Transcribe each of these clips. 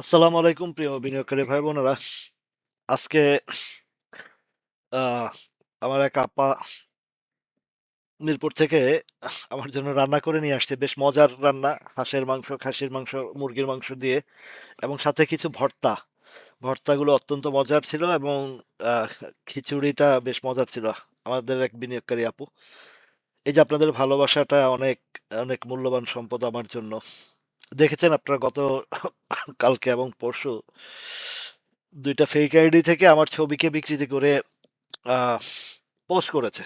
আসসালামু আলাইকুম প্রিয় বিনিয়োগকারী ভাই বোনেরা। আজকে আমার এক আপা মিরপুর থেকে আমার জন্য রান্না করে নিয়ে আসছে। বেশ মজার রান্না, হাঁসের মাংস, খাসির মাংস, মুরগির মাংস দিয়ে এবং সাথে কিছু ভর্তা। ভর্তাগুলো অত্যন্ত মজার ছিল এবং খিচুড়িটা বেশ মজার ছিল আমাদের এক বিনিয়োগকারী আপু। এই যে আপনাদের ভালোবাসাটা অনেক অনেক মূল্যবান সম্পদ আমার জন্য। দেখেছেন আপনারা গত কালকে এবং পরশু দুইটা ফেক আইডি থেকে আমার ছবিকে বিকৃতি করে পোস্ট করেছে।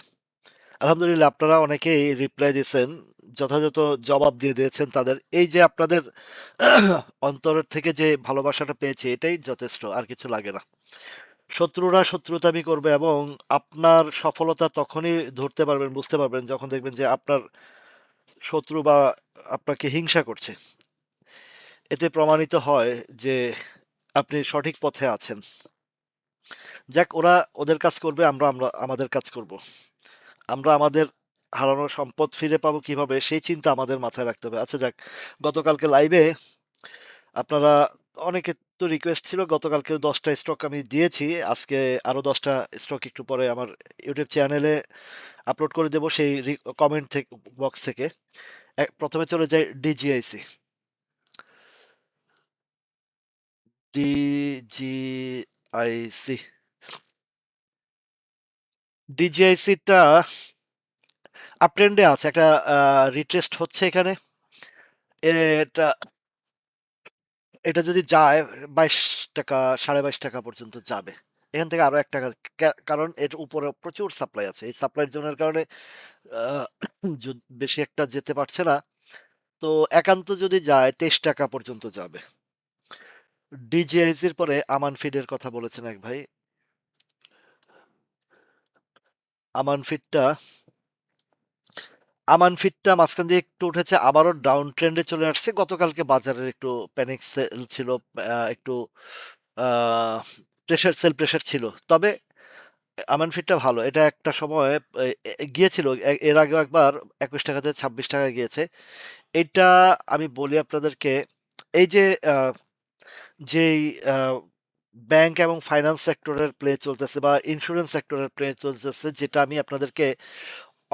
আলহামদুলিল্লাহ আপনারা অনেকেই রিপ্লাই দিয়েছেন, যথাযথ জবাব দিয়ে দিয়েছেন তাদের। এই যে আপনাদের অন্তরের থেকে যে ভালোবাসাটা পেয়েছে, এটাই যথেষ্ট, আর কিছু লাগে না। শত্রুরা শত্রুতামি করবে এবং আপনার সফলতা তখনই ধরতে পারবেন, বুঝতে পারবেন যখন দেখবেন যে আপনার শত্রু বা আপনাকে হিংসা করছে। এতে প্রমাণিত হয় যে আপনি সঠিক পথে আছেন। যাক, ওরা ওদের কাজ করবে, আমরা আমরা, আমাদের কাজ করব। আমরা আমাদের হারানো সম্পদ ফিরে পাবো কীভাবে, সেই চিন্তা আমাদের মাথায় রাখতে হবে। আচ্ছা যাক, গতকালকে লাইভে আপনারা অনেকে তো রিকোয়েস্ট ছিল গতকালকে দশটা স্টক আমি দিয়েছি। আজকে আরও দশটা স্টক একটু পরে আমার ইউটিউব চ্যানেলে আপলোড করে দেবো সেই কমেন্ট থেকে বক্স থেকে। প্রথমে চলে যাই ডিজিআইসি ডিজিআইসি ডিজিআইসিটা আপট্রেন্ডে আছে, একটা রিট্রেস্ট হচ্ছে এখানে। এটা এটা যদি যায়, বাইশ টাকা, সাড়ে বাইশ টাকা পর্যন্ত যাবে। এখান থেকে আরও এক টাকা কারণ এর উপরে প্রচুর সাপ্লাই আছে। এই সাপ্লাইয়ের জন্য কারণে বেশি একটা যেতে পারছে না। তো একান্ত যদি যায়, তেইশ টাকা পর্যন্ত যাবে। ডিজিআইসির পরে আমান ফিডের কথা বলেছেন এক ভাই। আমান ফিডটা আমান ফিডটা মাঝখান দিয়ে একটু উঠেছে, আবারও ডাউন ট্রেন্ডে চলে আসছে। গতকালকে বাজারের একটু প্যানিক সেল ছিল একটু প্রেশার সেল প্রেশার ছিল। তবে আমান ফিডটা ভালো। এটা একটা সময় গিয়েছিল এর আগেও একবার একুশ টাকাতে ছাব্বিশ টাকা গিয়েছে। এটা আমি বলি আপনাদেরকে, এই যে যেই ব্যাংক এবং ফাইন্যান্স সেক্টরের প্লে চলতেছে বা ইন্স্যুরেন্স সেক্টরের প্লে চলতেছে, যেটা আমি আপনাদেরকে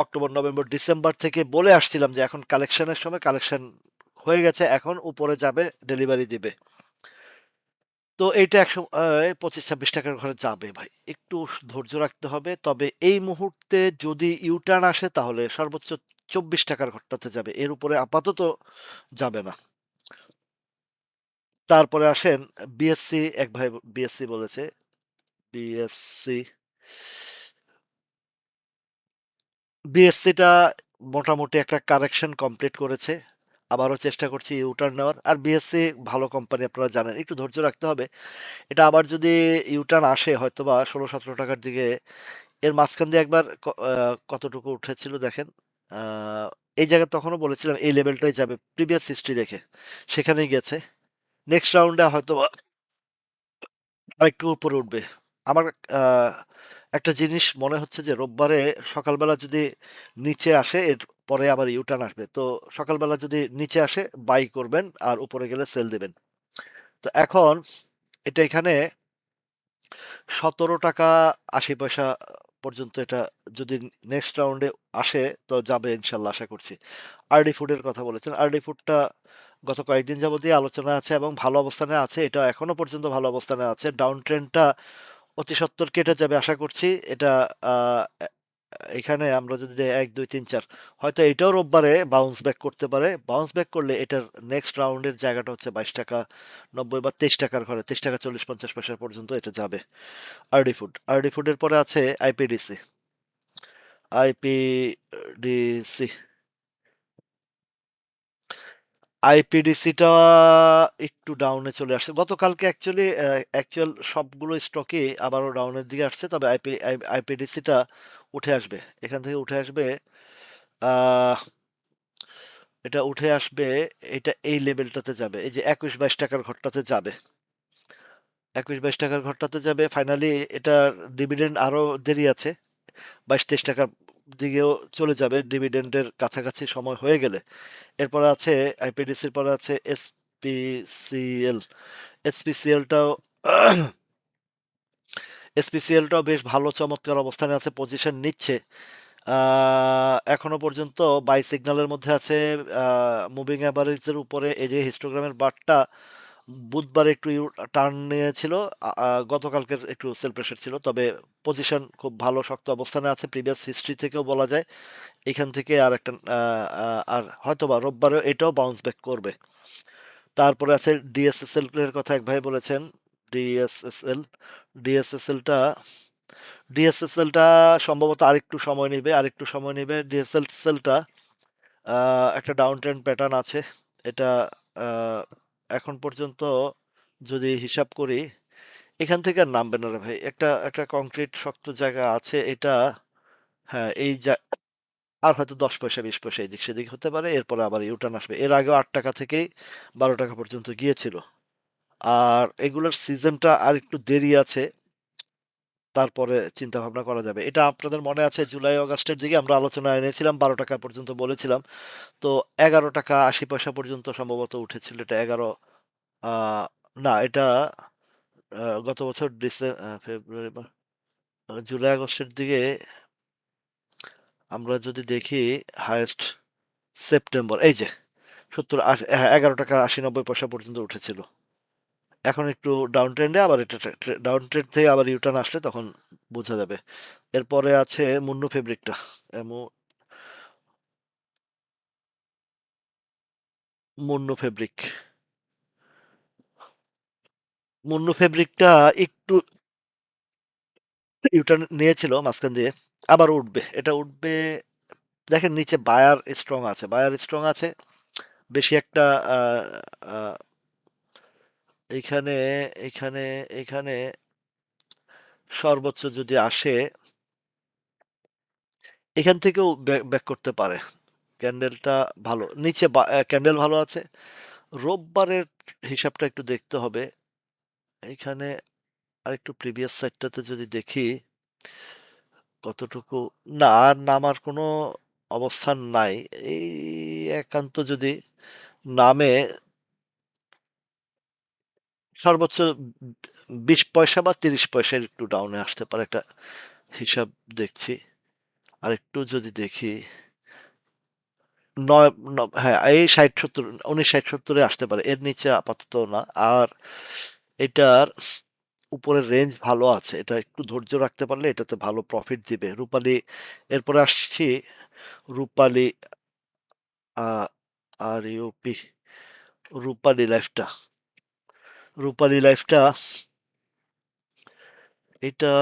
অক্টোবর নভেম্বর ডিসেম্বর থেকে বলে আসছিলাম যে এখন কালেকশনের সময় কালেকশন হয়ে গেছে, এখন উপরে যাবে ডেলিভারি দিবে। তো এইটা একশো পঁচিশ, ছাব্বিশ টাকার ঘরে যাবে ভাই। একটু ধৈর্য রাখতে হবে, তবে এই মুহূর্তে যদি ইউটার্ন আসে তাহলে সর্বোচ্চ চব্বিশ টাকার ঘরটাতে যাবে, এর উপরে আপাতত যাবে না। তারপরে আসেন বিএসসি এক ভাই বিএসসি বলেছে। বিএসসি বিএসসিটা মোটামুটি একটা কারেকশন কমপ্লিট করেছে। আবারও চেষ্টা করছি ইউটার্ন নেওয়ার। আর বিএসসি ভালো কোম্পানি আপনারা জানেন। একটু ধৈর্য রাখতে হবে। এটা আবার যদি ইউটার্ন আসে হয়তো বা ষোলো সতেরো টাকার দিকে, এর মাঝখান দিয়ে একবার কতটুকু উঠেছিল দেখেন। এই জায়গায় তখনও বলেছিলাম এই লেভেলটাই যাবে প্রিভিয়াস হিস্ট্রি দেখে। সেখানেই গেছে। নেক্সট রাউন্ডে হয়তো আরেকটু উপরে উঠবে। আমার একটা জিনিস মনে হচ্ছে যে রোববারে সকালবেলা যদি নিচে আসে, এর পরে আবার ইউটার্ন আসবে। তো সকালবেলা যদি নিচে আসে বাই করবেন আর উপরে গেলে সেল দেবেন। তো এখন এটা এখানে সতেরো টাকা আশি পয়সা পর্যন্ত এটা যদি নেক্সট রাউন্ডে আসে, তো যাবে ইনশাল্লাহ, আশা করছি। আরডি ফুডের কথা বলেছেন। আরডি ফুডটা গত কয়েকদিন যাবতীয় আলোচনা আছে এবং ভালো অবস্থানে আছে এটা এখনও পর্যন্ত ভালো অবস্থানে আছে। ডাউন ট্রেন্ডটা অতি সত্বর কেটে যাবে আশা করছি। এটা এখানে আমরা যদি এক, দুই, তিন, চার, হয়তো এটাও রোববারে বাউন্স ব্যাক করতে পারে। বাউন্স ব্যাক করলে এটার নেক্সট রাউন্ডের জায়গাটা হচ্ছে বাইশ টাকা নব্বই বা তেইশ টাকার ঘরে, তেইশ টাকা চল্লিশ পঞ্চাশ পয়সা পর্যন্ত এটা যাবে। আরডি ফুড, আরডি ফুডের পরে আছে আইপিডিসি। আইপিডিসি আইপিডিসিটা একটু ডাউনে চলে আসছে। গতকালকে অ্যাকচুয়ালি অ্যাকচুয়াল সবগুলো স্টকে আবারও ডাউনের দিকে আসছে, তবে আইপি আইপিডিসিটা উঠে আসবে। এখান থেকে উঠে আসবে এটা উঠে আসবে, এটা এই লেভেলটাতে যাবে। এই যে একুশ বাইশ টাকার ঘরটাতে যাবে। একুশ বাইশ টাকার ঘরটাতে যাবে। ফাইনালি এটা ডিভিডেন্ড আরও দেরি আছে। বাইশ তেইশ টাকার দিকেও চলে যাবে ডিভিডেন্ডের কাছাকাছি সময় হয়ে গেলে। এরপর আছে আইপিডিসির পরে আছে এসপিসিএল এসপিসিএলটাও এসপিসিএলটাও বেশ ভালো চমৎকার অবস্থানে আছে পজিশন নিচ্ছে। এখনও পর্যন্ত বাই সিগন্যালের মধ্যে আছে মুভিং অ্যাভারেজের উপরে এই যে হিস্টোগ্রামের বারটা বুধবার একটু টার্ন নিয়েছিল। গতকালকের একটু সেল প্রেশার ছিল। তবে পজিশন খুব ভালো, শক্ত অবস্থানে আছে। প্রিভিয়াস হিস্ট্রি থেকেও বলা যায়, এখান থেকে আর একটা আর হয়তোবা রোববারেও এটাও বাউন্স ব্যাক করবে। তারপরে আছে ডিএসএসএল এর কথা এক ভাই বলেছেন। ডিএসএসএল ডিএসএসএলটা ডিএসএসএলটা সম্ভবত আরেকটু সময় নেবে, আরেকটু সময় নেবে। ডিএসএসএলটা একটা ডাউন ট্রেন্ড প্যাটার্ন আছে। এটা এখন পর্যন্ত যদি হিসাব করি, এখান থেকে আর নামবে না রে ভাই। একটা একটা কংক্রিট শক্ত জায়গা আছে, এটা হ্যাঁ এই যা আর হয়তো দশ পয়সা, বিশ পয়সা এদিক সেদিক হতে পারে, এরপরে আবার ইউটার্ন আসবে। এর আগেও আট টাকা থেকে বারো টাকা পর্যন্ত গিয়েছিল। আর এগুলোর সিজনটা আর একটু দেরি আছে। তারপরে চিন্তা ভাবনা করা যাবে। এটা আপনাদের মনে আছে জুলাই অগাস্টের দিকে আমরা আলোচনা এনেছিলাম বারো টাকা পর্যন্ত বলেছিলাম। তো এগারো টাকা আশি পয়সা পর্যন্ত সম্ভবত উঠেছিল। এটা এগারো না এটা গত বছর ডিসেম্বর ফেব্রুয়ারি জুলাই আগস্টের দিকে আমরা যদি দেখি হায়েস্ট সেপ্টেম্বর এই যে সত্তর আশি- হ্যাঁ, এগারো টাকা আশি নব্বই পয়সা পর্যন্ত উঠেছিল। এখন একটু ডাউন ট্রেন্ডে আবার এটা ডাউন ট্রেন্ড থেকে আবার ইউটার্ন আসলে তখন বোঝা যাবে। এরপরে আছে মুন্নু ফেব্রিকটা এমো- মুন্নু ফেব্রিক মুন্নু ফেব্রিকটা একটু ইউটার্ন নিয়েছিল মাঝখান দিয়ে, আবার উঠবে। এটা উঠবে, দেখেন নিচে বায়ার স্ট্রং আছে। বায়ার স্ট্রং আছে, বেশি একটা এইখানে এখানে এখানে সর্বোচ্চ যদি আসে, এখান থেকেও ব্যাক করতে পারে। ক্যান্ডেলটা ভালো, নিচে ক্যান্ডেল ভালো আছে। রোববারের হিসাবটা একটু দেখতে হবে। এখানে আরেকটু প্রিভিয়াস সাইডটাতে যদি দেখি, কতটুকু, না, আর নামার কোনো অবস্থান নাই। এই একান্ত যদি নামে সর্বোচ্চ বিশ পয়সা বা তিরিশ পয়সার একটু ডাউনে আসতে পারে, একটা হিসাব দেখছি। আর একটু যদি দেখি, নয় হ্যাঁ এই ষাট সত্তর, উনিশ ষাট সত্তরে আসতে পারে, এর নিচে আপাতত না। আর এটার উপরের রেঞ্জ ভালো আছে, এটা একটু ধৈর্য রাখতে পারলে এটাতে ভালো প্রফিট দিবে। রূপালি, এরপরে আসছি, রূপালি আর ইউপি, রূপালি লাইফটা রূপালি লাইফটা এটা,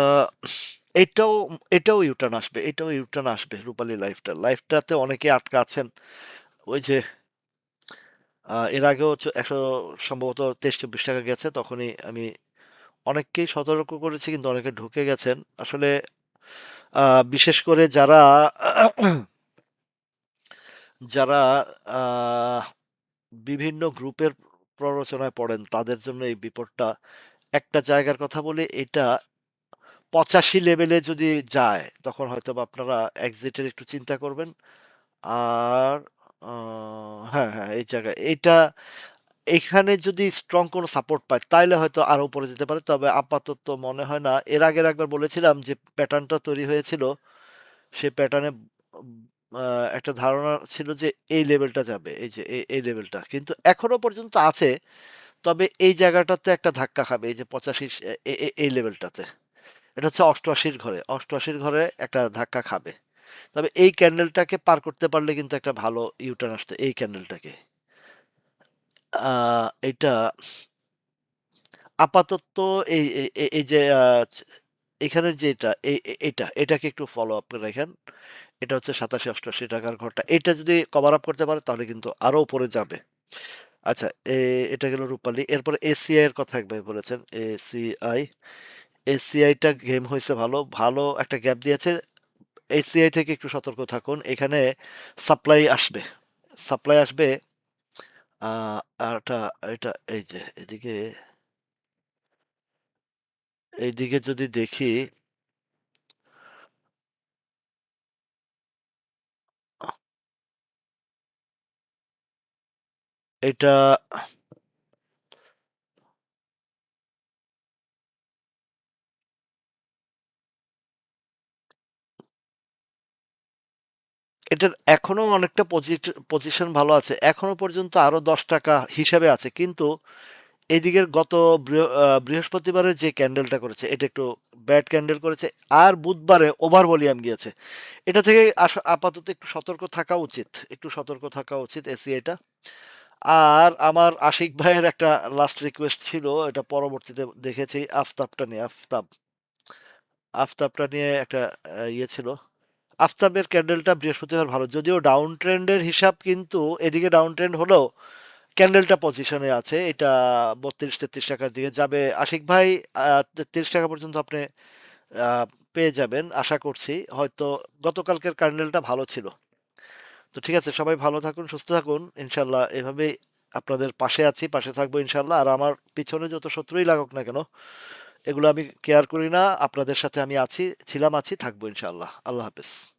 এটাও এটাও ইউটার্ন আসবে, এটাও ইউটার্ন আসবে রূপালি লাইফটা লাইফটাতে অনেকে আটকা আছেন, ওই যে এর আগেও একশো, সম্ভবত তেইশ, চব্বিশ টাকা গেছে, তখনই আমি অনেককেই সতর্ক করেছি, কিন্তু অনেকে ঢুকে গেছেন। আসলে বিশেষ করে যারা যারা বিভিন্ন গ্রুপের প্ররোচনায় পড়েন, তাদের জন্য এই বিপদটা একটা জায়গার কথা বলে এটা পঁচাশি লেভেলে যদি যায়, তখন হয়তো আপনারা এক্সিটের একটু চিন্তা করবেন। আর হ্যাঁ হ্যাঁ এই জায়গায়, এটা এখানে যদি স্ট্রং কোনো সাপোর্ট পায়, তাইলে হয়তো আরও উপরে যেতে পারে। তবে আপাতত মনে হয় না। এর আগের একবার বলেছিলাম যে প্যাটার্নটা তৈরি হয়েছিল সেই প্যাটার্নে একটা ধারণা ছিল যে এই লেভেলটা যাবে, এই যে এই এই লেভেলটা। কিন্তু এখনও পর্যন্ত আছে, তবে এই জায়গাটাতে একটা ধাক্কা খাবে, এই যে পঁচাশি এই লেভেলটাতে। এটা হচ্ছে অষ্টআশির ঘরে অষ্টআশির ঘরে একটা ধাক্কা খাবে। তবে এই ক্যান্ডেলটাকে পার করতে পারলে কিন্তু একটা ভালো ইউটার্ন আসতো, এই ক্যান্ডেলটাকে। এটা আপাতত এই এই যে এখানের যে এটা এই এই- এটা, এটাকে একটু ফলো আপ করে রাখেন। এটা হচ্ছে সাতাশি অষ্টআশি টাকার ঘরটা। এটা যদি কভার আপ করতে পারে তাহলে কিন্তু আরও উপরে যাবে। আচ্ছা এটা গেল রূপালি। এরপরে এসিআই এর কথা একবার বলেছেন। এসিআই এসিআইটা গেম হয়েছে ভালো। ভালো একটা গ্যাপ দিয়েছে। এসিআই থেকে একটু সতর্ক থাকুন। এখানে সাপ্লাই আসবে। সাপ্লাই আসবে আহ, আর এটা এটা এই যে এদিকে এইদিকে যদি দেখি এটা এটার এখনও অনেকটা পজিশন ভালো আছে। এখনও পর্যন্ত আরও দশ টাকা হিসাবে আছে। কিন্তু এদিকে গত বৃহস্পতিবারের যে ক্যান্ডেলটা করেছে, এটা একটু ব্যাড ক্যান্ডেল করেছে। আর বুধবারে ওভার ভলিউম গিয়েছে। এটা থেকে আপাতত একটু সতর্ক থাকা উচিত। একটু সতর্ক থাকা উচিত এসি এটা আর আমার আশিক ভাইয়ের একটা লাস্ট রিকোয়েস্ট ছিল। এটা পরবর্তীতে দেখেছি, আফতাবটা নিয়ে, আফতাব। আফতাবটা নিয়ে একটা ইয়ে ছিল। আফতাবের ক্যান্ডেলটা বৃহস্পতিবার ভালো। যদিও ডাউন ট্রেন্ডের হিসাব কিন্তু এদিকে ডাউন ট্রেন্ড হলেও ক্যান্ডেলটা পজিশনে আছে। এটা বত্রিশ, তেত্রিশ টাকার দিকে যাবে। আশিক ভাই আ ৳৩৩ পর্যন্ত আপনি পেয়ে যাবেন, আশা করছি। হয়তো গতকালকের ক্যান্ডেলটা ভালো ছিল। তো ঠিক আছে সবাই ভালো থাকুন, সুস্থ থাকুন। ইনশাল্লাহ এভাবেই আপনাদের পাশে আছি, পাশে থাকব ইনশাল্লাহ আর আমার পিছনে যত শত্রুই লাগুক না কেন, এগুলো আমি কেয়ার করি না। আপনাদের সাথে আমি আছি, ছিলাম, আছি, থাকব ইনশাল্লাহ আল্লাহ হাফেজ।